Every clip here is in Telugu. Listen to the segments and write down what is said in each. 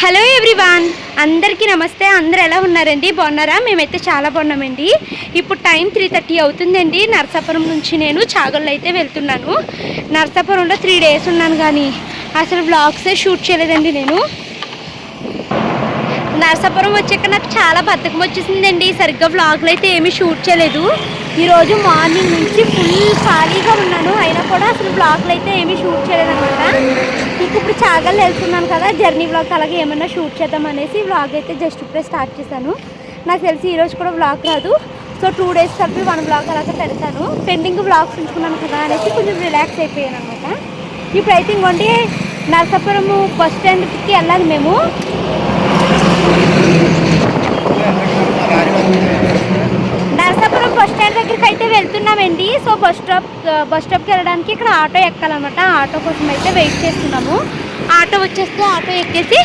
హలో ఎవ్రీవాన్ అందరికీ నమస్తే. అందరు ఎలా ఉన్నారండి? బాగున్నారా? మేమైతే చాలా బాగున్నామండి. ఇప్పుడు టైం త్రీ థర్టీ అవుతుందండి. నరసాపురం నుంచి నేను చాగల్లో అయితే వెళ్తున్నాను. నరసాపురంలో త్రీ డేస్ ఉన్నాను కానీ అసలు బ్లాగ్సే షూట్ చేయలేదండి నేను. నరసాపురం వచ్చాక నాకు చాలా బద్ధకం వచ్చేసిందండి. సరిగ్గా వ్లాగ్లు అయితే ఏమీ షూట్ చేయలేదు. ఈరోజు మార్నింగ్ నుంచి ఫుల్ ఖాళీగా ఉన్నాను. అయినా కూడా అసలు బ్లాగ్లు అయితే ఏమీ షూట్ చేయలేదన్నమాట. ఇంక ఇప్పుడు చాగల్ వెళ్తున్నాను కదా జర్నీ బ్లాగ్ అలాగే ఏమన్నా షూట్ చేద్దాం అనేసి బ్లాగ్ అయితే జస్ట్ ఇప్పుడే స్టార్ట్ చేశాను. నాకు తెలిసి ఈరోజు కూడా బ్లాగ్ రాదు. సో టూ డేస్ కలిపి వన్ బ్లాగ్ అలాగే పెడతాను. పెండింగ్ బ్లాగ్స్ ఉంచుకున్నాను కదా అనేసి కొంచెం రిలాక్స్ అయిపోయాను అనమాట ఇప్పుడైతే ఇంకోండి నరసాపురం బస్ స్టాండ్కి వెళ్ళాలి మేము నరసాపురం బస్ స్టాండ్ దగ్గరికి అయితే వెళ్తున్నామండి సో బస్ స్టాప్ బస్ స్టాప్కి వెళ్ళడానికి ఇక్కడ ఆటో ఎక్కాలన్నమాట. ఆటో కోసం అయితే వెయిట్ చేస్తున్నాము. ఆటో వచ్చేస్తే ఆటో ఎక్కేసి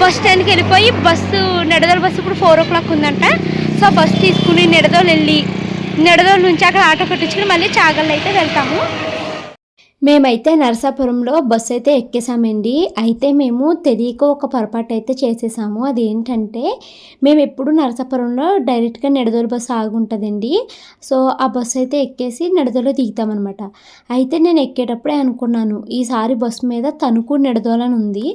బస్ స్టాండ్కి వెళ్ళిపోయి బస్సు నెడదోలు బస్సు ఇప్పుడు ఫోర్ ఓ క్లాక్ ఉందంట. సో బస్సు తీసుకుని నెడదోలు వెళ్ళి నెడదోలు నుంచి అక్కడ ఆటో కట్టించుకుని మళ్ళీ చాగల్ అయితే వెళ్తాము. మేమైతే నరసాపురంలో బస్సు అయితే ఎక్కేసామండి. అయితే మేము తెలియక ఒక పొరపాటు అయితే చేసేసాము. అదేంటంటే మేము ఎప్పుడు నరసాపురంలో డైరెక్ట్గా నిడదోలు బస్సు ఆగుంటుందండి. సో ఆ బస్సు అయితే ఎక్కేసి నెడదోలో దిగుతామన్నమాట. అయితే నేను ఎక్కేటప్పుడే అనుకున్నాను ఈసారి బస్సు మీద తణుకు నిడదోలని ఉంది.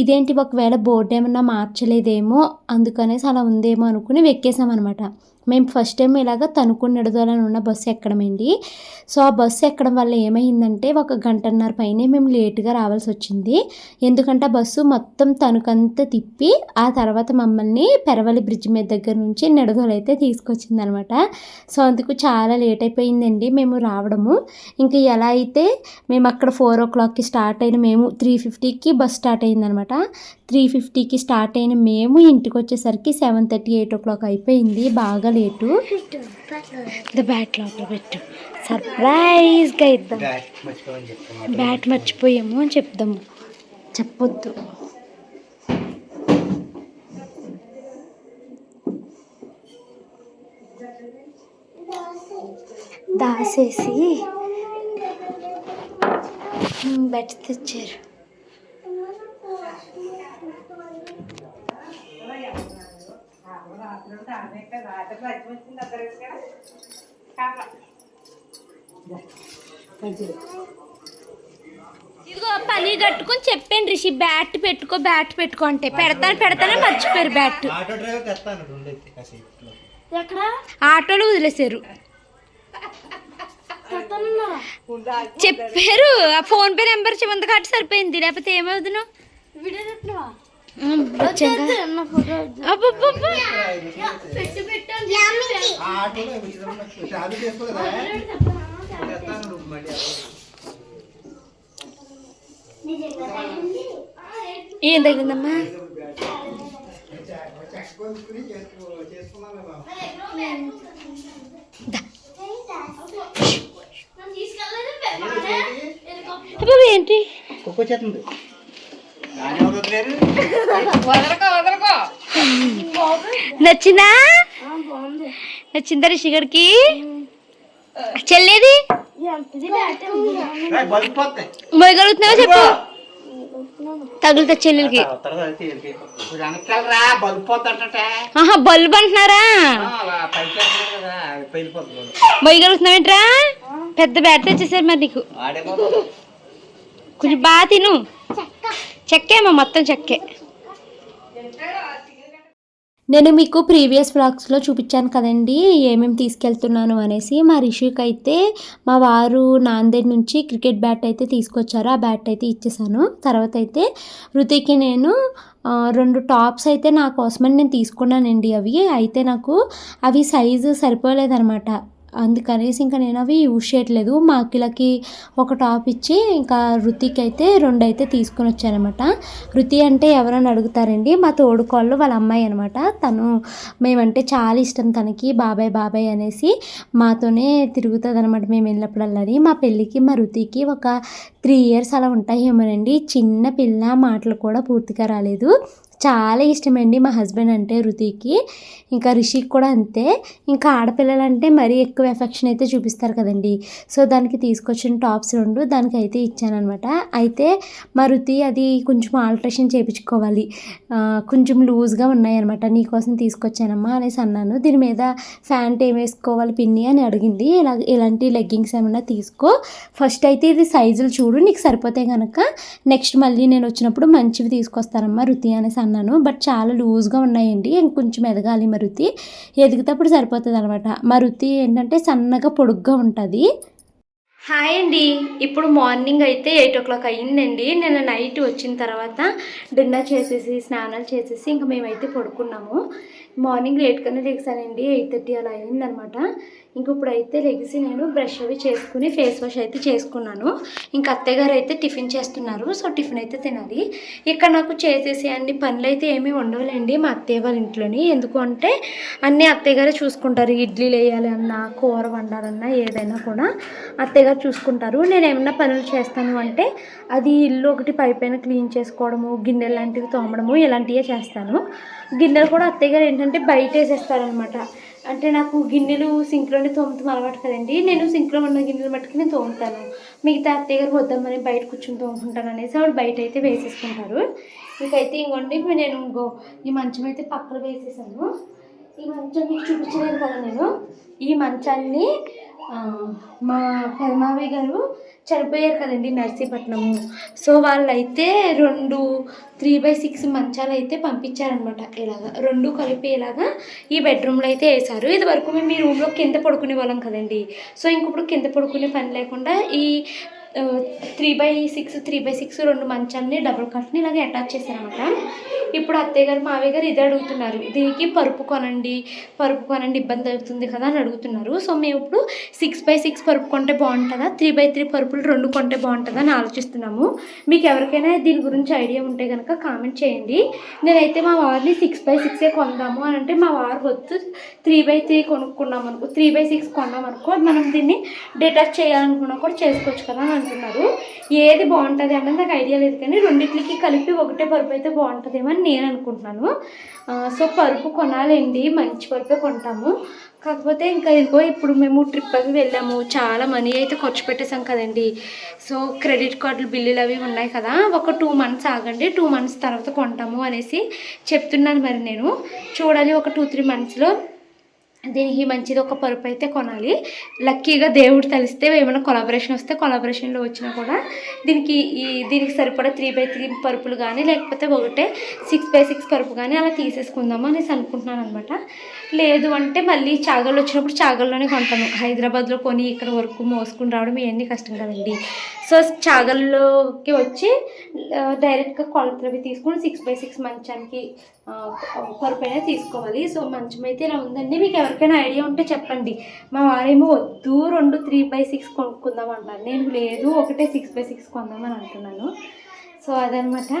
ఇదేంటి ఒకవేళ బోర్డు ఏమన్నా మార్చలేదేమో అందుకనేసి అలా ఉందేమో అనుకుని ఎక్కేసామన్నమాట మేము ఫస్ట్ టైం ఇలాగ తణుకు నిడదోలని ఉన్న బస్సు ఎక్కడమండి. సో ఆ బస్సు ఎక్కడం వల్ల ఏమైందంటే ఒక గంటన్నర పైనే మేము లేటుగా రావాల్సి వచ్చింది. ఎందుకంటే ఆ బస్సు మొత్తం తణుకంతా తిప్పి ఆ తర్వాత మమ్మల్ని పెరవలి బ్రిడ్జ్ మీద దగ్గర నుంచి నిడదోలు తీసుకొచ్చిందనమాట. సో అందుకు చాలా లేట్ అయిపోయిందండి మేము రావడము. ఇంకా ఎలా అయితే మేము అక్కడ ఫోర్ ఓ క్లాక్కి స్టార్ట్ అయిన మేము త్రీ ఫిఫ్టీకి బస్ స్టార్ట్ అయిందనమాట. త్రీ ఫిఫ్టీకి స్టార్ట్ అయిన మేము ఇంటికి వచ్చేసరికి seven thirty eight o'clock అయిపోయింది. బాగా లేటు ద బ్యాట్ లోపల పెట్టు. సర్ప్రైజ్గా ఇద్దాం. బ్యాట్ మర్చిపోయాము అని చెప్దాము. చెప్పొద్దు. దాసేసి బ్యాట్ తెచ్చారు. ఇదిగో పని కట్టుకొని చెప్పాను రిషి బ్యాట్ పెట్టుకో బ్యాట్ పెట్టుకో అంటే. పెడతాను పెడతానే మర్చిపోయారు బ్యాట్ ఆటో డ్రైవర్ తెస్తాను ఉండేది కాసేపు ఎక్కడ? ఆటోలో వదిలేశారు. చెప్పారు ఆ ఫోన్ పే నెంబర్ చెమంత కాటి సరిపోయింది లేకపోతే ఏమవుతును ఏం తగిలిందమ్మా? ఏంటి? కుక్క చేతుంది నచ్చిందా? నచ్చిందా రిషి గడికి చెల్లేది? మొయ్యగలుగుతున్నావా చెప్పు? తగులుతా చెల్లెలకి. ఆహా బల్బ్ అంటున్నారా మొయ్యగలుగుతున్నావేంట్రా పెద్ద బ్యాట్ తెచ్చేసారు మరి నీకు. ఆడేమో కొంచెం బాగా తిను. చెక్కేమో మొత్తం చెక్కే. నేను మీకు ప్రీవియస్ బ్లాగ్స్లో చూపించాను కదండి ఏమేమి తీసుకెళ్తున్నాను అనేసి. మా రిషికి అయితే మా వారు నాందేడ్ నుంచి క్రికెట్ బ్యాట్ అయితే తీసుకొచ్చారు ఆ బ్యాట్ అయితే ఇచ్చేసాను. తర్వాత అయితే రుతికి నేను రెండు టాప్స్ అయితే నా కోసమని నేను తీసుకున్నానండి అవి. అయితే నాకు అవి సైజు సరిపోలేదనమాట అందుకనేసి ఇంకా నేను అవి యూజ్ చేయట్లేదు. మా అఖిలకి ఒక టాప్ ఇచ్చి ఇంకా రుతికి అయితే రెండు అయితే తీసుకొని వచ్చానమాట రుతి అంటే ఎవరని అడుగుతారండి? మా తోడుకోళ్ళు వాళ్ళ అమ్మాయి అనమాట. తను మేమంటే చాలా ఇష్టం తనకి. బాబాయ్ బాబాయ్ అనేసి మాతోనే తిరుగుతుంది అనమాట మేము వెళ్ళినప్పుడల్లని. మా పెళ్ళికి మా రుతికి ఒక త్రీ ఇయర్స్ అలా ఉంటాయేమోనండి. చిన్న పిల్ల మాటలు కూడా పూర్తిగా రాలేదు. చాలా ఇష్టమండి మా హస్బెండ్ అంటే రుతికి. ఇంకా రిషికి కూడా అంతే. ఇంకా ఆడపిల్లలు అంటే మరీ ఎక్కువ ఎఫెక్షన్ అయితే చూపిస్తారు కదండి. సో దానికి తీసుకొచ్చిన టాప్స్ రెండు దానికి అయితే ఇచ్చానమాట అయితే మా రుతి అది కొంచెం ఆల్ట్రేషన్ చేయించుకోవాలి కొంచెం లూజ్గా ఉన్నాయన్నమాట. నీకోసం తీసుకొచ్చానమ్మా అనేసి అన్నాను. దీని మీద ఫ్యాంట్ ఏం వేసుకోవాలి పిన్ని అని అడిగింది. ఇలా ఇలాంటి లెగ్గింగ్స్ ఏమైనా తీసుకో. ఫస్ట్ అయితే ఇది సైజులు చూడు నీకు సరిపోతే కనుక నెక్స్ట్ మళ్ళీ నేను వచ్చినప్పుడు మంచివి తీసుకొస్తానమ్మా రుతి అనేసి అన్నాను. బట్ చాలా లూజ్గా ఉన్నాయండి. ఇంకొంచెం ఎదగాలి మరుతి. ఎదిగితేప్పుడు సరిపోతుంది అనమాట మరుతి ఏంటంటే సన్నగా పొడుగ్గా ఉంటుంది. హాయ్ అండి. ఇప్పుడు మార్నింగ్ అయితే ఎయిట్ ఓ క్లాక్ అయ్యిందండి. నేను నైట్ వచ్చిన తర్వాత డిన్నర్ చేసేసి స్నానాలు చేసేసి ఇంకా మేమైతే పడుకున్నాము. మార్నింగ్ లేట్గానే లెగిసానండి ఎయిట్ థర్టీ అలా అయిందనమాట. ఇంక ఇప్పుడైతే లెగిసి నేను బ్రష్ అవి చేసుకుని ఫేస్ వాష్ అయితే చేసుకున్నాను. ఇంకా అత్తయ్య గారు అయితే టిఫిన్ చేస్తున్నారు సో టిఫిన్ అయితే తినాలి. ఇక్కడ నాకు చేసేసి అన్ని పనులు అయితే ఏమీ ఉండవులేండి మా అత్తయ్య వాళ్ళ ఇంట్లోని. ఎందుకు అంటే అన్నీ అత్తయ్య గారే చూసుకుంటారు. ఇడ్లీలు వేయాలన్నా కూర వండాలన్నా ఏదైనా కూడా అత్తయ్య గారు చూసుకుంటారు. నేను ఏమన్నా పనులు చేస్తాను అంటే అది ఇల్లు ఒకటి పైపైన క్లీన్ చేసుకోవడము గిన్నెలు లాంటివి తోమడము ఇలాంటివే చేస్తాను. గిన్నెలు కూడా అత్తయ్య గారు ఏంటంటే బయట వేసేస్తారనమాట అంటే నాకు గిన్నెలు సింక్లోనే తోముతాం అలవాటు కదండి. నేను సింక్లో ఉన్న గిన్నెలు మట్టుకు నేను తోముతాను. మిగతా అత్తయ్య గారు వద్దామని బయట కూర్చొని తోముకుంటాను అనేసి ఆవిడ బయట అయితే వేసేసుకుంటారు. ఇంకైతే ఇంకోండి నేను ఇంకో ఈ మంచం అయితే పక్కన వేసేసాను. ఈ మంచం మీకు చూపించలేదు కదా నేను. ఈ మంచాన్ని మా పెదమావయ్య గారు చనిపోయారు కదండి నర్సీపట్నము. సో వాళ్ళైతే రెండు త్రీ బై సిక్స్ మంచాలు అయితే పంపించారనమాట ఇలాగా రెండు కలిపి ఇలాగా ఈ బెడ్రూమ్లో అయితే వేశారు. ఇది వరకు మేము ఈ రూమ్లో కింద పడుకునే వాళ్ళం కదండి. సో ఇంకప్పుడు కింద పడుకునే పని లేకుండా ఈ three by six three by six రెండు మంచాన్ని డబుల్ కట్ని ఇలాగే అటాచ్ చేశారనమాట ఇప్పుడు అత్తయ్య గారు మావయ్య గారు ఇదే అడుగుతున్నారు. దీనికి పరుపు కొనండి పరుపు కొనండి ఇబ్బంది అవుతుంది కదా అని అడుగుతున్నారు. సో మేము ఇప్పుడు సిక్స్ బై సిక్స్ పరుపు కొంటే బాగుంటుందా? త్రీ బై త్రీ పరుపులు రెండు కొంటే బాగుంటుందా అని ఆలోచిస్తున్నాము. మీకు ఎవరికైనా దీని గురించి ఐడియా ఉంటే కనుక కామెంట్ చేయండి. నేనైతే మా వారిని సిక్స్ బై సిక్సే కొందాము అని అంటే మా వారు వద్దు. త్రీ బై త్రీ కొనుక్కున్నాం అనుకో త్రీ బై సిక్స్ కొన్నాం అనుకో మనం దీన్ని డిటాచ్ చేయాలనుకున్నా కూడా చేసుకోవచ్చు కదా అని అంటున్నారు. ఏది బాగుంటుంది అన్నది నాకు ఐడియా లేదు కానీ రెండింటికి కలిపి ఒకటే పరుపు అయితే బాగుంటుందేమో అని నేను అనుకుంటున్నాను. సో పరుపు కొనాలండి మంచి పరుపే కొంటాము. కాకపోతే ఇంకా ఇదిగో ఇప్పుడు మేము ట్రిప్ అవి వెళ్ళాము. చాలా మనీ అయితే ఖర్చు పెట్టేసాం కదండి. సో క్రెడిట్ కార్డులు బిల్లులు అవి ఉన్నాయి కదా. ఒక టూ మంత్స్ ఆగండి టూ మంత్స్ తర్వాత కొంటాము అనేసి చెప్తున్నాను మరి నేను. చూడాలి ఒక టూ త్రీ మంత్స్లో దీనికి మంచిది ఒక పరుపు అయితే కొనాలి. లక్కీగా దేవుడు తెలిస్తే ఏమైనా కొలాబరేషన్ వస్తే కొలాబరేషన్లో వచ్చినా కూడా దీనికి ఈ దీనికి సరిపడా త్రీ బై త్రీ పరుపులు కానీ లేకపోతే ఒకటే సిక్స్ బై సిక్స్ పరుపు కానీ అలా తీసేసుకుందాము అనేసి అనుకుంటున్నాను అనమాట లేదు అంటే మళ్ళీ చాగళ్ళు వచ్చినప్పుడు చాగల్లోనే కొంటాము. హైదరాబాద్లో కొని ఇక్కడ వరకు మోసుకుని రావడం ఇవన్నీ కష్టం కదండి. సో చాగల్లోకి వచ్చి డైరెక్ట్గా కొలతలు అవి తీసుకుని సిక్స్ బై సిక్స్ మంచానికి పరుపైన తీసుకోవాలి. సో మంచం అయితే ఇలా ఉందండి. మీకు ఎవరికైనా ఐడియా ఉంటే చెప్పండి. మా వారేమో వద్దు రెండు త్రీ బై సిక్స్ కొనుక్కుందాం అంటారు. నేను లేదు ఒకటే సిక్స్ బై సిక్స్ కొందామని అంటున్నాను. సో అదనమాట.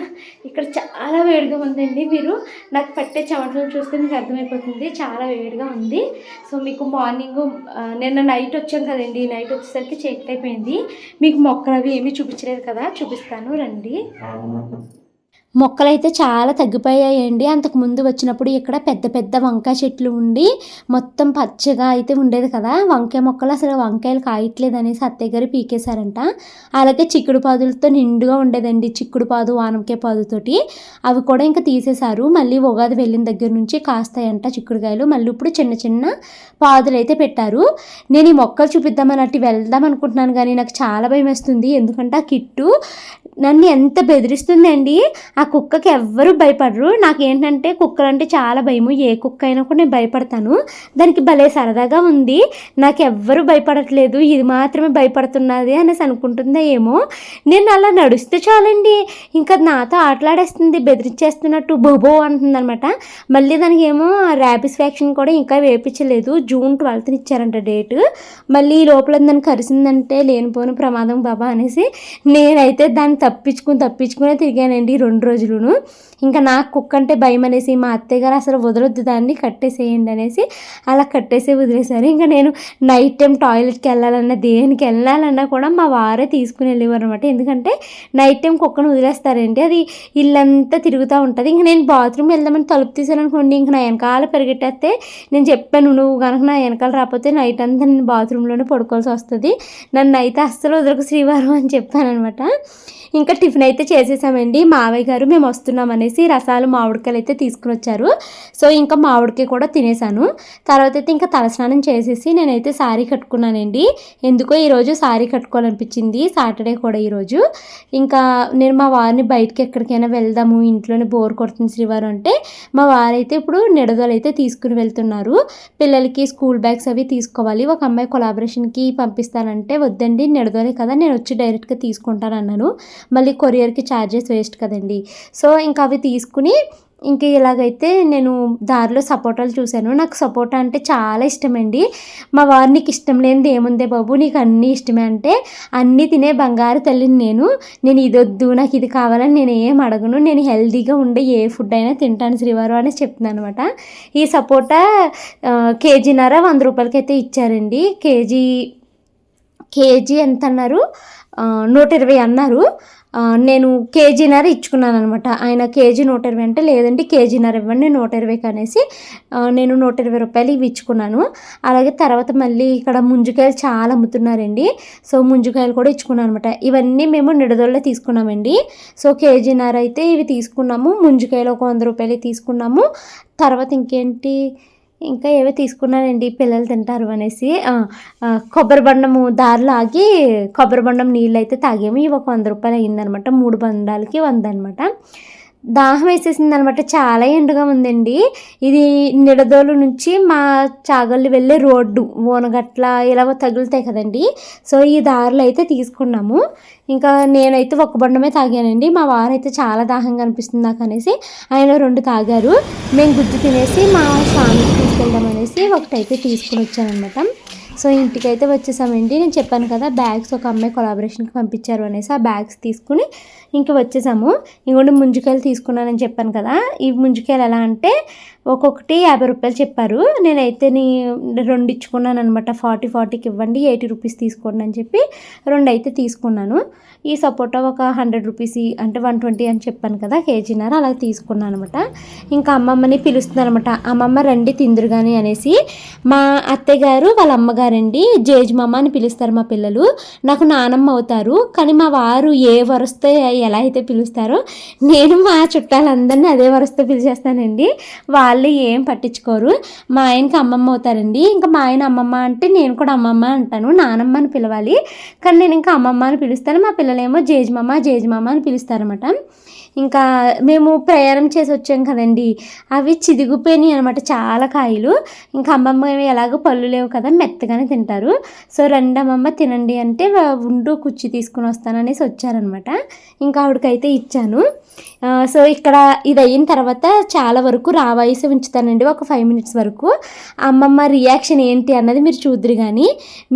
ఇక్కడ చాలా వేడిగా ఉందండి మీరు. నాకు పట్టే చెమటలు చూస్తే మీకు అర్థమైపోతుంది. చాలా వేడిగా ఉంది. సో మీకు మార్నింగ్ నిన్న నైట్ వచ్చాం కదండి. నైట్ వచ్చేసరికి చీకటి అయిపోయింది మీకు మొక్కలు అవి ఏమీ చూపించలేదు కదా. చూపిస్తాను రండి. మొక్కలైతే చాలా తగ్గిపోయాయండి. అంతకు ముందు వచ్చినప్పుడు ఇక్కడ పెద్ద పెద్ద వంకాయ చెట్లు ఉండి మొత్తం పచ్చగా అయితే ఉండేది కదా. వంకాయ మొక్కలు అసలు వంకాయలు కాయట్లేదు అనేసి అత్తయ్య గారు పీకేశారంట. అలాగే చిక్కుడు పాదులతో నిండుగా ఉండేదండి చిక్కుడు పాదు వానకాయ పాదుతోటి అవి కూడా ఇంకా తీసేశారు. మళ్ళీ ఉగాది వెళ్ళిన దగ్గర నుంచి కాస్తాయంట చిక్కుడుకాయలు. మళ్ళీ ఇప్పుడు చిన్న చిన్న పాదులు అయితే పెట్టారు. నేను ఈ మొక్కలు చూపిద్దామని అటు వెళ్దాం అనుకుంటున్నాను కానీ నాకు చాలా భయం వేస్తుంది. ఎందుకంటే ఆ కిట్టు నన్ను ఎంత బెదిరిస్తుందండి. ఆ ఆ కుక్కకి ఎవ్వరూ భయపడరు. నాకేంటంటే కుక్కలు అంటే చాలా భయము. ఏ కుక్క అయినా కూడా నేను భయపడతాను. దానికి భలే సరదాగా ఉంది. నాకు ఎవ్వరూ భయపడట్లేదు. ఇది మాత్రమే భయపడుతున్నది అనేసి అనుకుంటుందా ఏమో. నేను అలా నడుస్తే చాలండి. ఇంకా నాతో ఆటలాడేస్తుంది బెదిరించేస్తున్నట్టు బొబో అంటుంది అనమాట మళ్ళీ దానికి ఏమో ర్యాబిస్ వ్యాక్సిన్ కూడా ఇంకా వేయించలేదు జూన్ ట్వెల్త్ని ఇచ్చారంట డేట్. మళ్ళీ ఈ లోపల దాన్ని కరిసిందంటే లేనిపోని ప్రమాదం బాబా అనేసి నేనైతే దాన్ని తప్పించుకుని తప్పించుకునే తిరిగానండి. రెండు రోజులును. ఇంకా నాకు కుక్క అంటే భయం అనేసి మా అత్తయ్య గారు అసలు వదలొద్దు దాన్ని కట్టేసేయండి అనేసి అలా కట్టేసి వదిలేశారు. ఇంకా నేను నైట్ టైం టాయిలెట్కి వెళ్ళాలన్నా దేనికి వెళ్ళాలన్నా కూడా మా వారే తీసుకుని వెళ్ళేవారు అనమాట ఎందుకంటే నైట్ టైం కుక్కను వదిలేస్తారండి. అది ఇల్లంతా తిరుగుతూ ఉంటుంది. ఇంకా నేను బాత్రూమ్ వెళ్దామని తలుపు తీసాను అనుకోండి ఇంకా నా వెనకాల పెరిగెట్టేస్తే నేను చెప్పాను నువ్వు కనుక నా వెనకాల రాకపోతే నైట్ అంతా నేను బాత్రూంలోనే పడుకోవాల్సి వస్తుంది. నన్ను అయితే అస్సలు వదలకు శ్రీవారం అని చెప్పాను అనమాట ఇంకా టిఫిన్ అయితే చేసేసామండి. మావయ్య గారు మేము వస్తున్నాం అనేసి రసాలు మామిడికాయలు అయితే తీసుకుని వచ్చారు. సో ఇంకా మామిడికాయ కూడా తినేసాను. తర్వాత అయితే ఇంకా తలస్నానం చేసేసి నేనైతే శారీ కట్టుకున్నానండి. ఎందుకో ఈరోజు శారీ కట్టుకోవాలనిపించింది. సాటర్డే కూడా ఈరోజు ఇంకా నేను మా వారిని బయటకి ఎక్కడికైనా వెళ్దాము ఇంట్లోనే బోర్ కొడుతుంది శ్రీవారు అంటే మా వారైతే ఇప్పుడు నిడదలు అయితే తీసుకుని వెళ్తున్నారు. పిల్లలకి స్కూల్ బ్యాగ్స్ అవి తీసుకోవాలి. ఒక అమ్మాయి కొలాబరేషన్కి పంపిస్తానంటే వద్దండి నిడదలే కదా నేను వచ్చి డైరెక్ట్గా తీసుకుంటాను అన్నాను మళ్ళీ కొరియర్కి ఛార్జెస్ వేస్ట్ కదండి. సో ఇంకా అవి తీసుకుని ఇంక ఇలాగైతే నేను దారిలో సపోటాలు చూశాను నాకు సపోటా అంటే చాలా ఇష్టమండి. మా వారు నీకు ఇష్టం లేనిది ఏముందే బాబు? నీకు అన్నీ ఇష్టమే అంటే అన్నీ తినే బంగారు తల్లిని నేను. నేను ఇది వద్దు నాకు ఇది కావాలని నేను ఏం అడగను. నేను హెల్తీగా ఉండే ఏ ఫుడ్ అయినా తింటాను శ్రీవారు అని చెప్తున్నాను అనమాట ఈ సపోటా కేజీన్నర వంద రూపాయలకి అయితే ఇచ్చారండి. కేజీ కేజీ ఎంత అన్నారు నూట ఇరవై అన్నారు. నేను కేజీన్నర ఇచ్చుకున్నాను అనమాట ఆయన కేజీ నూట ఇరవై అంటే లేదండి కేజీన్నర ఇవ్వండి నూట ఇరవైకి అనేసి నేను నూట ఇరవై రూపాయలు ఇవి ఇచ్చుకున్నాను. అలాగే తర్వాత మళ్ళీ ఇక్కడ ముంజుకాయలు చాలా అమ్ముతున్నారండి. సో ముంజుకాయలు కూడా ఇచ్చుకున్నాను అనమాట ఇవన్నీ మేము నిడదొల్లో తీసుకున్నామండి. సో కేజీన్నర అయితే ఇవి తీసుకున్నాము ముంజుకాయలు ఒక వంద రూపాయలు తీసుకున్నాము. తర్వాత ఇంకేంటి? ఇంకా ఏవో తీసుకున్నానండి పిల్లలు తింటారు అనేసి. కొబ్బరి బండము దారిలో ఆగి కొబ్బరి బండం నీళ్ళు అయితే తాగేమి ఇవి ఒక వంద రూపాయలు అయిందనమాట మూడు బండాలకి వంద అనమాట దాహం వేసేసింది అనమాట చాలా ఎండగా ఉందండి. ఇది నిడదోలు నుంచి మా చాగళ్ళు వెళ్ళే రోడ్డు ఓనగట్ల ఇలా తగులుతాయి కదండి. సో ఈ దారులు అయితే తీసుకున్నాము. ఇంకా నేనైతే ఒక్క బండమే తాగానండి. మా వారైతే చాలా దాహంగా అనిపిస్తుంది నాకు అనేసి ఆయన రెండు తాగారు. మేము గుజ్జు తినేసి మా స్వామికి తీసుకెళ్దాం అనేసి ఒకటైతే తీసుకుని వచ్చానమాట సో ఇంటికైతే వచ్చేసామండి. నేను చెప్పాను కదా బ్యాగ్స్ ఒక అమ్మాయి కొలాబరేషన్కి పంపించారు అనేసి ఆ బ్యాగ్స్ తీసుకుని ఇంక వచ్చేసాము. ఇంకోటి ముంజికాయలు తీసుకున్నానని చెప్పాను కదా. ఈ ముంజికాయలు ఎలా అంటే ఒక్కొక్కటి యాభై రూపాయలు చెప్పారు. నేనైతే నీ రెండు ఇచ్చుకున్నాను అనమాట ఫార్టీ ఫార్టీకి ఇవ్వండి ఎయిటీ రూపీస్ తీసుకోండి అని చెప్పి రెండు అయితే తీసుకున్నాను. ఈ సపోటా ఒక హండ్రెడ్ రూపీస్ అంటే వన్ ట్వంటీ అని చెప్పాను కదా కేజీన్నర అలా తీసుకున్నాను అనమాట ఇంకా అమ్మమ్మని పిలుస్తుంది అనమాట అమ్మమ్మ రండి తిందురు కానీ అనేసి మా అత్తయ్య గారు వాళ్ళ అమ్మగారండి జేజ్మమ్మ అని పిలుస్తారు మా పిల్లలు. నాకు నానమ్మ అవుతారు. కానీ మా వారు ఏ వరస్తే ఎలా అయితే పిలుస్తారో నేను మా చుట్టాలందరినీ అదే వరుసతో పిలిచేస్తానండి. వాళ్ళు ఏం పట్టించుకోరు. మా ఆయనకి అమ్మమ్మ అవుతారండి. ఇంకా మా ఆయన అమ్మమ్మ అంటే నేను కూడా అమ్మమ్మ అంటాను. నానమ్మ అని పిలవాలి. కానీ నేను ఇంకా అమ్మమ్మ అని పిలుస్తాను. మా పిల్లలేమో జేజ్మమ్మ జేజ్మమ్మ అని పిలుస్తారన్నమాట. ఇంకా మేము ప్రయాణం చేసి వచ్చాం కదండి. అవి చిదిగిపోయినాయి అనమాట చాలా కాయలు. ఇంకా అమ్మమ్మ ఎలాగో పళ్ళు లేవు కదా మెత్తగానే తింటారు. సో రండి అమ్మమ్మ తినండి అంటే ఉండు కుర్చీ తీసుకుని వస్తాననేసి వచ్చారనమాట ఇంకా ఆవిడకైతే ఇచ్చాను. సో ఇక్కడ ఇది అయిన తర్వాత చాలా వరకు రావాయిసే ఉంచుతానండి ఒక ఫైవ్ మినిట్స్ వరకు. అమ్మమ్మ రియాక్షన్ ఏంటి అన్నది మీరు చూద్దరు కానీ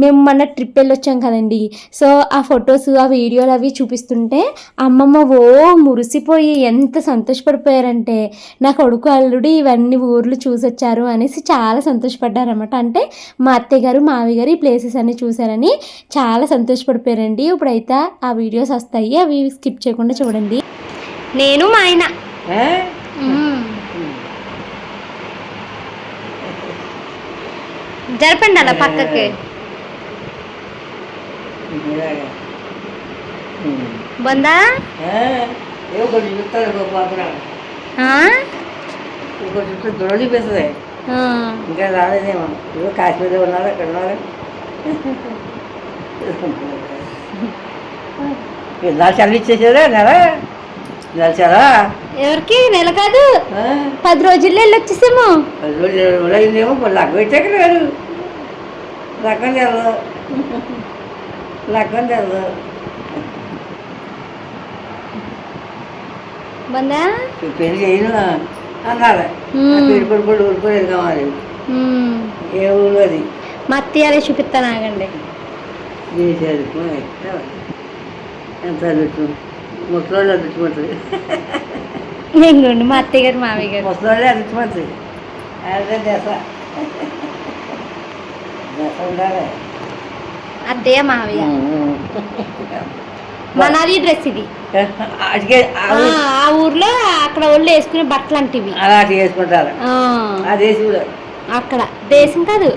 మేము మన ట్రిప్ వెళ్ళి వచ్చాం కదండి. సో ఆ ఫొటోస్ ఆ వీడియోలు అవి చూపిస్తుంటే అమ్మమ్మ ఓ మురిసి మురిసిపోయి ఎంత సంతోషపడిపోయారంటే నా కొడుకు అల్లుడు ఇవన్నీ ఊర్లు చూసొచ్చారు అనేసి చాలా సంతోషపడ్డారన్నమాట. అంటే మా అత్తయ్య గారు మావి గారు ఈ ప్లేసెస్ అన్ని చూసారని చాలా సంతోషపడిపోయారండి. ఇప్పుడైతే ఆ వీడియోస్ వస్తాయి. అవి స్కిప్ చేయకుండా చూడండి. నేను మా ఆయన. జరపండి అలా పక్కకి. ఇలాగే. ఒకటి ఒక? ఇంకోటి చూస్తే. ఇంకా రాలేదేమో. ఇదిగో కాశ్మీర్లో ఉన్నారు అక్కడ ఉన్నారు. నెల చల్లి ఇచ్చేసారా నెల నెల చాలా ఎవరికి? నెల కాదు. పది రోజుల్లో వెళ్ళి వచ్చేసాము అయిందేమో లగ్గ పెట్టాక లేదు లగ్గం తెలదు. లగ్గం తెలదు. బొందా పెళ్ళి చేయను అన్నారు మ్మ్. పెళ్ళి కొడుకు ఊరుకోలేదు కావాలి మ్మ్. ఏ ఊరు అది మా చూపిస్తాను ఆగండి ఎంత అదుట్టు ముసలోళ్ళు అదుట్టుకుంటుంది ఇంకోండి మా అత్తయ్య గారు అదే దశ దశ ఉండాలి అత్తయ్య మనాలి డ్రెస్ ఇది. ఆ, ఊర్లో అక్కడ వాళ్ళు వేసుకునే బట్టలు అంటివి. అలా చేసుకుంటారు ఆ, అదే. చూడు అక్కడ. దేశం కాదు.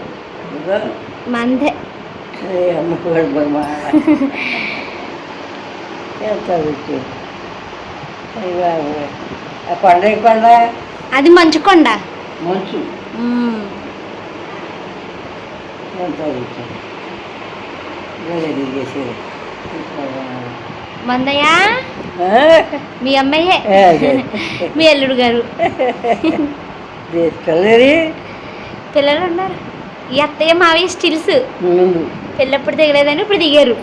మందే. ఎంత కొండ కొండ? అది మంచుకొండ మంచు. ఉమ్. ఎంత రుచి వేరే చేసేది. మందయ్య? మీ అమ్మాయే. మీ అల్లుడు గారు. పిల్లలు? ఉన్నారు. ఈ అత్తయ్య మావయ్య స్టిల్స్. పెళ్ళప్పుడు దిగలేదని ఇప్పుడు దిగారు.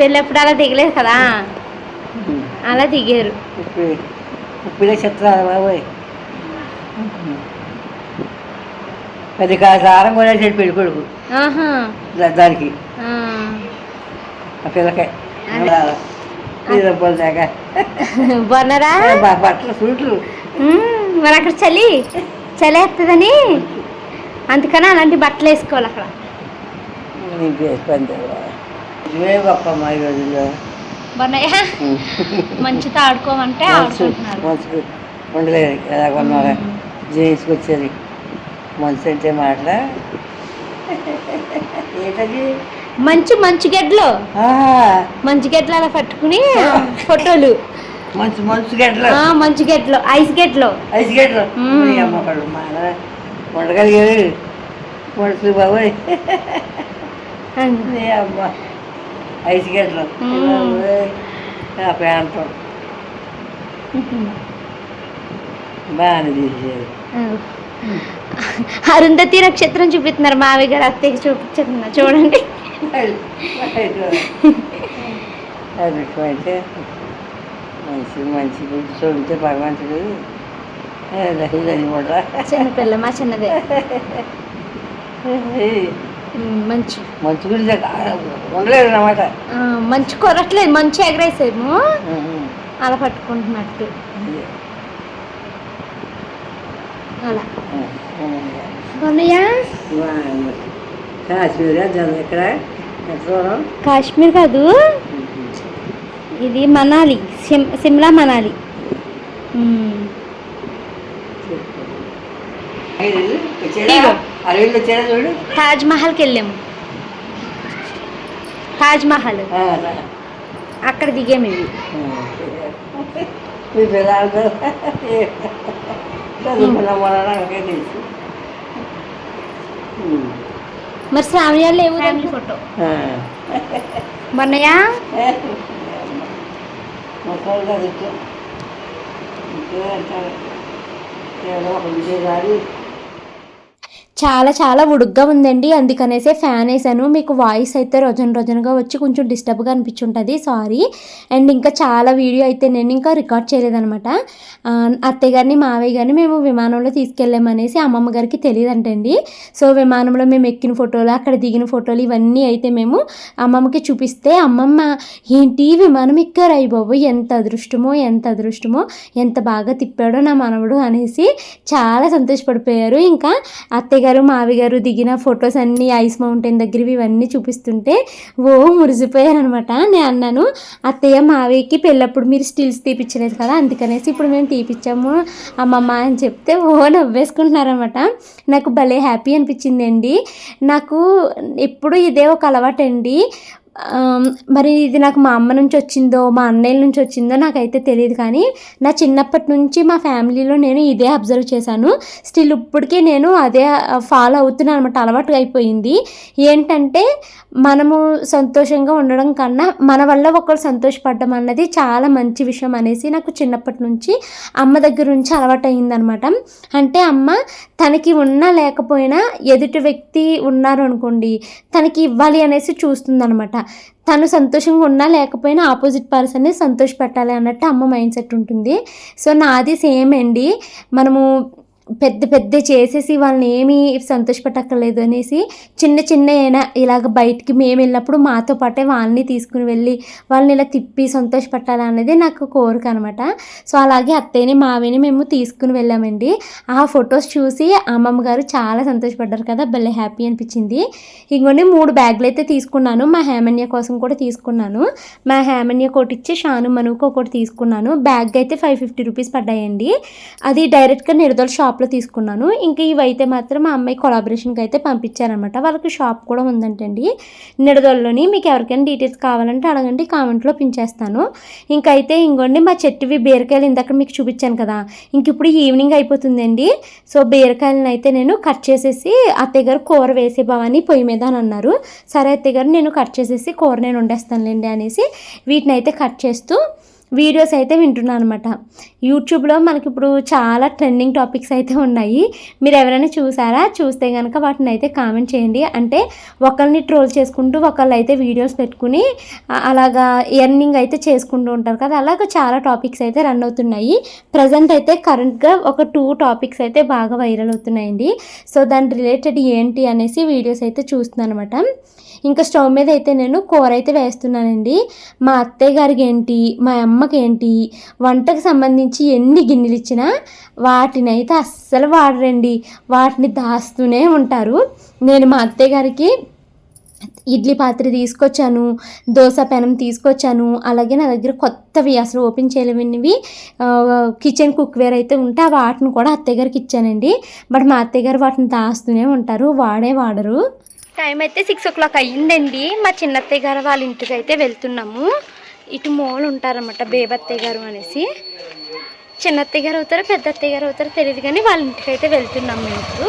పెళ్ళప్పుడు అలా దిగలేదు కదా. అలా దిగారు. ఉప్పులే చెప్తున్నారు బాబోయ్. పది కాదు ఆరం కొనేసాడు పెళ్ళి కొడుకు దానికి. బాగున్నారా? మరి అక్కడ చలి? చలి వేస్తుందని? అందుకని అలాంటి బట్టలు వేసుకోవాలి అక్కడ. మంచితో ఆడుకోమంటే ఉండలేదు ఎలా కొన్నారా జీన్స్ వచ్చేది మనసు అంటే మాటలా? ఏంటది? మంచి మంచి గడ్డలు. మంచి గడ్డలు అలా పట్టుకుని ఫోటోలు. మంచు మంచు గడ్డలు. మంచి గడ్డలు ఐస్ గడ్డలు. ఐదు గడ్డలు. వండగలిగారు మనసు బాబోయ్. అమ్మ ఐదు గడ్డలు. ఆ ప్రాంతం. బాగానే తీసేది అరుంధతి నక్షత్రం చూపిస్తున్నారు మావి గారు. అత్తయ్యకి చూపించుతున్నారు చూడండి. అభిప్రాయంటే మంచి మంచి బుద్ధి చూపితే భగవంతుడు కూడా. చిన్నపిల్ల మా చిన్నదే. మంచు. మంచి గురించి ఉండలేదు అన్నమాట. మంచు కొరట్లేదు మంచి ఎగరేసేమో. అలా పట్టుకుంటున్నట్టు. అలా. కాశ్మీర్ జనం ఎంత దూరం కాశ్మీర్ కాదు. ఇది మనాలి. సిమ్ సిమ్లా మనాలి. తాజ్ మహల్కి వెళ్ళాము తాజ్ మహల్. అక్కడ దిగాము ఇవి తెలుసు. మరి శ్రావణియాలు లేవు ఫ్యామిలీ ఫోటో ఆ. మొన్నయ్య మొక్కలు చదువుతూ ఇంకే అంటారు ఏదో ఒక విజయగారి చాలా చాలా ఉడుగ్గా ఉందండి. అందుకనేసే ఫ్యాన్ వేసాను. మీకు వాయిస్ అయితే రోజున రోజునగా వచ్చి కొంచెం డిస్టర్బ్గా అనిపించుంటుంది. సారీ అండ్ ఇంకా చాలా వీడియో అయితే నేను ఇంకా రికార్డ్ చేయలేదనమాట అత్తయ్య గారిని మావయ్య గారిని మేము విమానంలో తీసుకెళ్ళామనేసి అమ్మమ్మ గారికి తెలియదంటండి. సో విమానంలో మేము ఎక్కిన ఫోటోలు అక్కడ దిగిన ఫోటోలు ఇవన్నీ అయితే మేము అమ్మమ్మకి చూపిస్తే అమ్మమ్మ ఏంటి విమానం ఎక్కారు? అయ్యి బాబు ఎంత అదృష్టమో ఎంత అదృష్టమో ఎంత బాగా తిప్పాడో నా మనవడు అనేసి చాలా సంతోషపడిపోయారు. ఇంకా అత్తయ్య గారు మావి గారు దిగిన ఫొటోస్ అన్నీ ఐస్ మౌంటైన్ దగ్గరవి ఇవన్నీ చూపిస్తుంటే ఓ మురిసిపోయారనమాట. నేను అన్నాను అత్తయ్య మావికి పెళ్ళప్పుడు మీరు స్టిల్స్ తీపిచ్చలేదు కదా అందుకనేసి ఇప్పుడు మేము తీపిచ్చాము అమ్మమ్మ అని చెప్తే ఓ నవ్వేసుకుంటున్నారనమాట. నాకు భలే హ్యాపీ అనిపించిందండి. నాకు ఎప్పుడు ఇదే ఒక అలవాటు అండి మరి ఇది నాకు మా అమ్మ నుంచి వచ్చిందో మా అన్నయ్యల నుంచి వచ్చిందో నాకైతే తెలియదు కానీ నా చిన్నప్పటి నుంచి మా ఫ్యామిలీలో నేను ఇదే అబ్జర్వ్ చేశాను. స్టిల్ ఇప్పటికీ నేను అదే ఫాలో అవుతున్నాను అనమాట అలవాటు అయిపోయింది. ఏంటంటే మనము సంతోషంగా ఉండడం కన్నా మన వల్ల ఒకరు సంతోషపడడం అన్నది చాలా మంచి విషయం అనేసి నాకు చిన్నప్పటి నుంచి అమ్మ దగ్గర నుంచి అలవాటైందనమాట అంటే అమ్మ తనకి ఉన్నా లేకపోయినా ఎదుటి వ్యక్తి ఉన్నారు అనుకోండి తనకి ఇవ్వాలి అనేసి చూస్తుందనమాట. తను సంతోషంగా ఉన్నా లేకపోయినా ఆపోజిట్ పర్సన్ని సంతోషపెట్టాలి అన్నట్టు అమ్మ మైండ్ సెట్ ఉంటుంది. సో నాది సేమ్ అండి. మనము పెద్ద పెద్ద చేసేసి వాళ్ళని ఏమీ సంతోషపెట్టక్కర్లేదు అనేసి చిన్న చిన్న అయినా ఇలాగ బయటికి మేము వెళ్ళినప్పుడు మాతో పాటే వాళ్ళని తీసుకుని వెళ్ళి వాళ్ళని ఇలా తిప్పి సంతోషపెట్టాలనేది నాకు కోరిక అనమాట సో అలాగే అత్తయ్యని మావిని మేము తీసుకుని వెళ్ళామండి. ఆ ఫొటోస్ చూసి అమ్మమ్మ గారు చాలా సంతోషపడ్డారు కదా భలే హ్యాపీ అనిపించింది. ఇంకొన్ని మూడు బ్యాగులు అయితే తీసుకున్నాను. మా హేమన్య కోసం కూడా తీసుకున్నాను. మా హేమన్య ఒకటి ఇచ్చి షాను మనుకు ఒకటి తీసుకున్నాను. బ్యాగ్ అయితే ఫైవ్ ఫిఫ్టీ రూపీస్ పడ్డాయండి. అది డైరెక్ట్గా నిడదల షాప్లో తీసుకున్నాను. ఇంకా ఇవైతే మాత్రం మా అమ్మాయి కొలాబరేషన్కి అయితే పంపించారనమాట వాళ్ళకి షాప్ కూడా ఉందంటండి. నిడదల్లోని మీకు ఎవరికైనా డీటెయిల్స్ కావాలంటే అడగండి కామెంట్లో పించేస్తాను. ఇంకైతే ఇంకోండి మా చెట్టువి బీరకాయలు ఇందాక మీకు చూపించాను కదా. ఇంక ఇప్పుడు ఈవినింగ్ అయిపోతుందండి. సో బీరకాయలను అయితే నేను కట్ చేసేసి అత్తయ్య గారు కూర వేసే భవాని పొయ్యి మీద అని అన్నారు. సరే అత్తయ్య గారు నేను కట్ చేసేసి కూర నేను వండేస్తానులేండి అనేసి వీటిని అయితే కట్ చేస్తూ వీడియోస్ అయితే వింటున్నాను అనమాట యూట్యూబ్లో మనకి ఇప్పుడు చాలా ట్రెండింగ్ టాపిక్స్ అయితే ఉన్నాయి. మీరు ఎవరైనా చూసారా? చూస్తే కనుక వాటిని అయితే కామెంట్ చేయండి. అంటే ఒకరిని ట్రోల్ చేసుకుంటూ ఒకళ్ళు అయితే వీడియోస్ పెట్టుకుని అలాగా ఎర్నింగ్ అయితే చేసుకుంటూ ఉంటారు కదా? అలాగ చాలా టాపిక్స్ అయితే రన్ అవుతున్నాయి. ప్రజెంట్ అయితే కరెంట్గా ఒక టూ టాపిక్స్ అయితే బాగా వైరల్ అవుతున్నాయండి. సో దాని రిలేటెడ్ ఏంటి అనేసి వీడియోస్ అయితే చూస్తున్నాను అనమాట ఇంకా స్టవ్ మీద అయితే నేను కూర అయితే వేస్తున్నానండి. మా అత్తయ్య గారికి ఏంటి? మా అమ్మ ఏంటి వంటకు సంబంధించి ఎన్ని గిన్నెలు ఇచ్చినా వాటిని అయితే అస్సలు వాడరండి. వాటిని దాస్తూనే ఉంటారు. నేను మా అత్తయ్య గారికి ఇడ్లీ పాత్ర తీసుకొచ్చాను దోశ పెనం తీసుకొచ్చాను అలాగే నా దగ్గర కొత్తవి అసలు ఓపెన్ చేయలేనివి కిచెన్ కుక్వేర్ అయితే ఉంటే ఆ వాటిని కూడా అత్తయ్య గారికి ఇచ్చానండి. బట్ మా అత్తయ్య గారు వాటిని దాస్తూనే ఉంటారు వాడే వాడరు. టైం అయితే సిక్స్ ఓ క్లాక్ అయ్యిందండి. మా చిన్నత్తయ్య గారు వాళ్ళ ఇంటికి అయితే వెళ్తున్నాము. ఇటు మోలు ఉంటారనమాట బేబత్తయ్య గారు అనేసి. చిన్నత్తయ్య గారు అవుతారో పెద్ద అత్తయ్య గారు అవుతారో తెలియదు కానీ వాళ్ళ ఇంటికి అయితే వెళ్తున్నాం మేము ఇప్పుడు.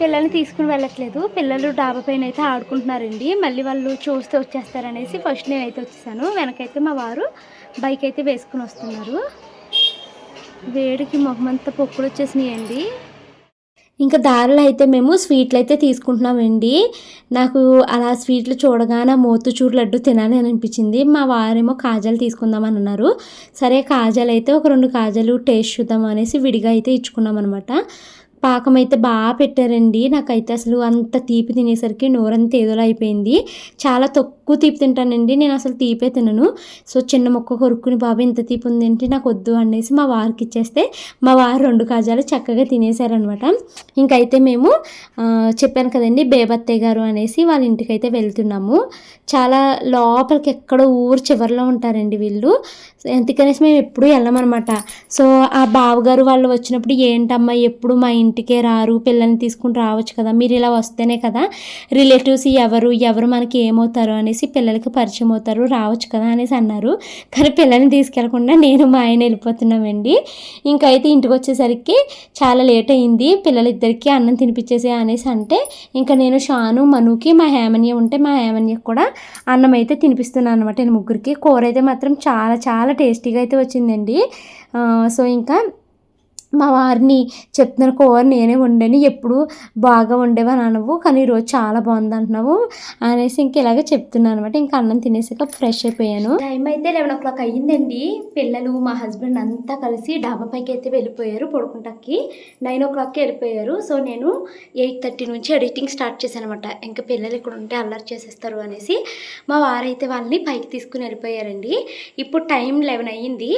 పిల్లల్ని తీసుకుని వెళ్ళట్లేదు. పిల్లలు డాబా పైన అయితే ఆడుకుంటున్నారండి. మళ్ళీ వాళ్ళు చూస్తే వచ్చేస్తారనేసి ఫస్ట్ నేనైతే వచ్చేసాను. వెనకైతే మా వారు బైక్ అయితే వేసుకుని వస్తున్నారు. వేడికి మొహమంతా పొక్కులు వచ్చేసినాయండి. ఇంకా దారిలో అయితే మేము స్వీట్లు అయితే తీసుకుంటున్నామండి. నాకు అలా స్వీట్లు చూడగానే మోతుచూరు లడ్డు తినాలి అని అనిపించింది. మా వారేమో కాజాలు తీసుకుందామని అన్నారు. సరే కాజాలు అయితే ఒక రెండు కాజాలు టేస్ట్ చూద్దాం అనేసి విడిగా అయితే ఇచ్చుకున్నాం అనమాట పాకం అయితే బాగా పెట్టారండి. నాకైతే అసలు అంత తీపి తినేసరికి నోరంతా ఏదోలా అయిపోయింది. చాలా తక్కువ తీపి తింటానండి. నేను అసలు తీపే తినను. సో చిన్న మొక్క కొరుక్కుని బాబు ఇంత తీపి ఉందేంటి? నాకు వద్దు అనేసి మా వారికి ఇచ్చేస్తే మా వారు రెండు కాజాలు చక్కగా తినేశారనమాట ఇంకైతే మేము చెప్పాను కదండి బేబత్తయ్య గారు అనేసి వాళ్ళ ఇంటికి అయితే వెళ్తున్నాము. చాలా లోపలికి ఎక్కడో ఊరు చివరిలో ఉంటారండి వీళ్ళు. ఎందుకనేసి మేము ఎప్పుడు వెళ్ళమన్నమాట సో ఆ బావగారు వాళ్ళు వచ్చినప్పుడు ఏంటమ్మా ఎప్పుడు మా ఇంటికే రారు పిల్లల్ని తీసుకుని రావచ్చు కదా మీరు ఇలా వస్తేనే కదా రిలేటివ్స్ ఎవరు ఎవరు మనకి ఏమవుతారు అనేసి పిల్లలకి పరిచయం అవుతారు రావచ్చు కదా అనేసి అన్నారు. కానీ పిల్లల్ని తీసుకెళ్ళకుండా నేను మా ఆయన వెళ్ళిపోతున్నామండి. ఇంకైతే ఇంటికి వచ్చేసరికి చాలా లేట్ అయింది పిల్లలిద్దరికీ అన్నం తినిపించేసి అనేసి అంటే ఇంకా నేను షాను మనుకి మా హేమన్య ఉంటే మా హేమన్యకి కూడా అన్నం అయితే తినిపిస్తున్నాను అనమాట నేను ముగ్గురికి కూర అయితే మాత్రం చాలా చాలా టేస్టీగా అయితే వచ్చిందండి. సో ఇంకా మా వారిని చెప్తున్నారు కూర నేనే వండాను ఎప్పుడు బాగా వండేవని అనవు. కానీ ఈరోజు చాలా బాగుంది అంటున్నావు అనేసి ఇంక ఇలాగ చెప్తున్నాను అనమాట. ఇంకా అన్నం తినేసాక ఫ్రెష్ అయిపోయాను. టైం అయితే లెవెన్ ఓ క్లాక్ అయ్యిందండి. పిల్లలు మా హస్బెండ్ అంతా కలిసి డాబా పైకి అయితే వెళ్ళిపోయారు పడుకుంటాకి. నైన్ ఓ క్లాక్కి వెళ్ళిపోయారు. సో నేను ఎయిట్ థర్టీ నుంచి ఎడిటింగ్ స్టార్ట్ చేశాను అనమాట. ఇంకా పిల్లలు ఇక్కడ ఉంటే అల్లరి చేసేస్తారు అనేసి మా వారైతే వాళ్ళని పైకి తీసుకుని వెళ్ళిపోయారండి. ఇప్పుడు టైం లెవెన్ అయ్యింది.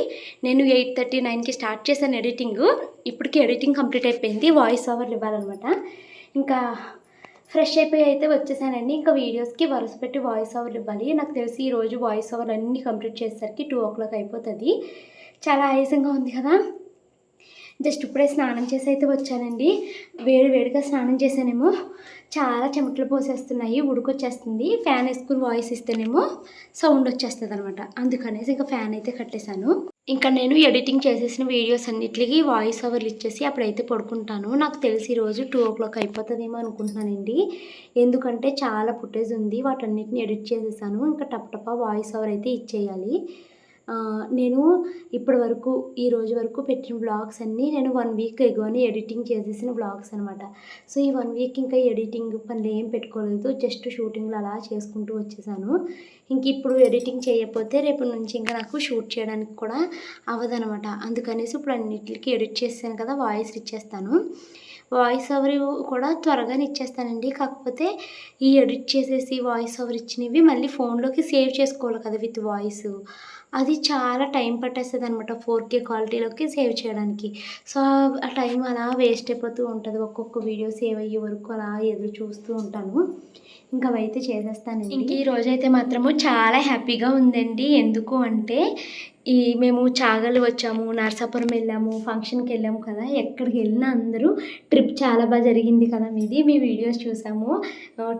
నేను ఎయిట్ థర్టీ నైన్కి స్టార్ట్ చేశాను ఎడిటింగ్. ఇప్పటికి ఎడిటింగ్ కంప్లీట్ అయిపోయింది వాయిస్ ఓవర్లు ఇవ్వాలన్నమాట. ఇంకా ఫ్రెష్ అయిపోయి అయితే వచ్చేసానండి. ఇంకా వీడియోస్కి వరుస పెట్టి వాయిస్ ఓవర్లు ఇవ్వాలి. నాకు తెలిసి ఈరోజు వాయిస్ ఓవర్ అన్నీ కంప్లీట్ చేసేసరికి టూ ఓ క్లాక్ అయిపోతుంది. చాలా ఆయాసంగా ఉంది కదా. జస్ట్ ఇప్పుడే స్నానం చేసి అయితే వచ్చానండి. వేడి వేడిగా స్నానం చేశానేమో. చాలా చెమటలు పోసేస్తున్నాయి ఉడుకొచ్చేస్తుంది. ఫ్యాన్ వేసుకుని వాయిస్ ఇస్తేనేమో సౌండ్ వచ్చేస్తుంది అనమాట అందుకనేసి ఇంకా ఫ్యాన్ అయితే కట్టేశాను. ఇంకా నేను ఎడిటింగ్ చేసేసిన వీడియోస్ అన్నిటికీ వాయిస్ ఓవర్లు ఇచ్చేసి అప్పుడైతే పడుకుంటాను. నాకు తెలిసి ఈరోజు టూ ఓ క్లాక్ అయిపోతుందేమో అనుకుంటున్నానండి. ఎందుకంటే చాలా ఫుటేజ్ ఉంది. వాటన్నిటిని ఎడిట్ చేసేసాను. ఇంకా టప్ టప్ప వాయిస్ ఓవర్ అయితే ఇచ్చేయాలి. నేను ఇప్పటి వరకు ఈ రోజు వరకు పెట్టిన బ్లాగ్స్ అన్నీ నేను వన్ వీక్ ఎగోని ఎడిటింగ్ చేసేసిన బ్లాగ్స్ అనమాట సో ఈ వన్ వీక్ ఇంకా ఎడిటింగ్ పనులు ఏం పెట్టుకోలేదు. జస్ట్ షూటింగ్లు అలా చేసుకుంటూ వచ్చేసాను. ఇంక ఇప్పుడు ఎడిటింగ్ చేయకపోతే రేపు నుంచి ఇంకా నాకు షూట్ చేయడానికి కూడా అవ్వదనమాట అందుకనేసి ఇప్పుడు అన్నిటికీ ఎడిట్ చేసాను కదా వాయిస్ ఇచ్చేస్తాను. వాయిస్ ఓవర్ కూడా త్వరగానే ఇచ్చేస్తానండి. కాకపోతే ఈ ఎడిట్ చేసేసి వాయిస్ ఓవర్ ఇచ్చినవి మళ్ళీ ఫోన్లోకి సేవ్ చేసుకోవాలి కదా విత్ వాయిస్. అది చాలా టైం పట్టేస్తుంది అనమాట ఫోర్ కే క్వాలిటీలోకి సేవ్ చేయడానికి. సో ఆ టైం అలా వేస్ట్ అయిపోతూ ఉంటుంది. ఒక్కొక్క వీడియో సేవ్ అయ్యే వరకు అలా ఎదురు చూస్తూ ఉంటాను. ఇంకా అవైతే చేసేస్తాను ఇంక ఈ రోజైతే మాత్రము చాలా హ్యాపీగా ఉందండి. ఎందుకు అంటే ఈ మేము చాగలి వచ్చాము నర్సాపురం వెళ్ళాము ఫంక్షన్కి వెళ్ళాము కదా ఎక్కడికి వెళ్ళినా అందరూ ట్రిప్ చాలా బాగా జరిగింది కదా మీది మీ వీడియోస్ చూసాము.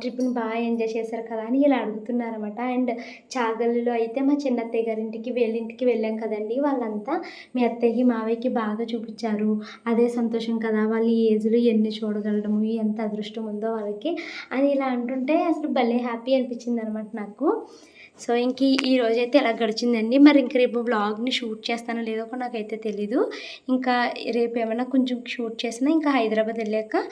ట్రిప్ని బాగా ఎంజాయ్ చేశారు కదా అని ఇలా అడుగుతున్నారన్నమాట. అండ్ చాగల్లో అయితే మా చిన్న అత్తయ్య గారింటికి వెళ్ళింటికి వెళ్ళాం కదండి వాళ్ళంతా మీ అత్తయ్యకి మావయ్యకి బాగా చూపించారు. అదే సంతోషం కదా వాళ్ళు ఈ ఏజ్లో ఎన్ని చూడగలడము ఎంత అదృష్టం ఉందో వాళ్ళకి అని ఇలా అంటుంటే అసలు భలే హ్యాపీ అనిపించింది అనమాట నాకు. సో ఇంక ఈ- ఈ అయితే ఇలా గడిచిందండి. మరి ఇంక రేపు వ్లాగ్ని షూట్ చేస్తానో లేదో కూడా నాకైతే తెలీదు. ఇంకా రేపు ఏమైనా కొంచెం షూట్ చేసినా ఇంకా హైదరాబాద్ వెళ్ళాక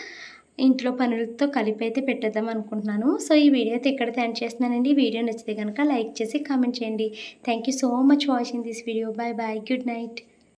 ఇంట్లో పనులతో కలిపి అయితే పెట్టేద్దాం అనుకుంటున్నాను. సో ఈ వీడియో అయితే ఇక్కడ థ్యాంక్ చేస్తున్నానండి. వీడియో నచ్చితే కనుక లైక్ చేసి కామెంట్ చేయండి. Thank you so much watching this video bye bye good night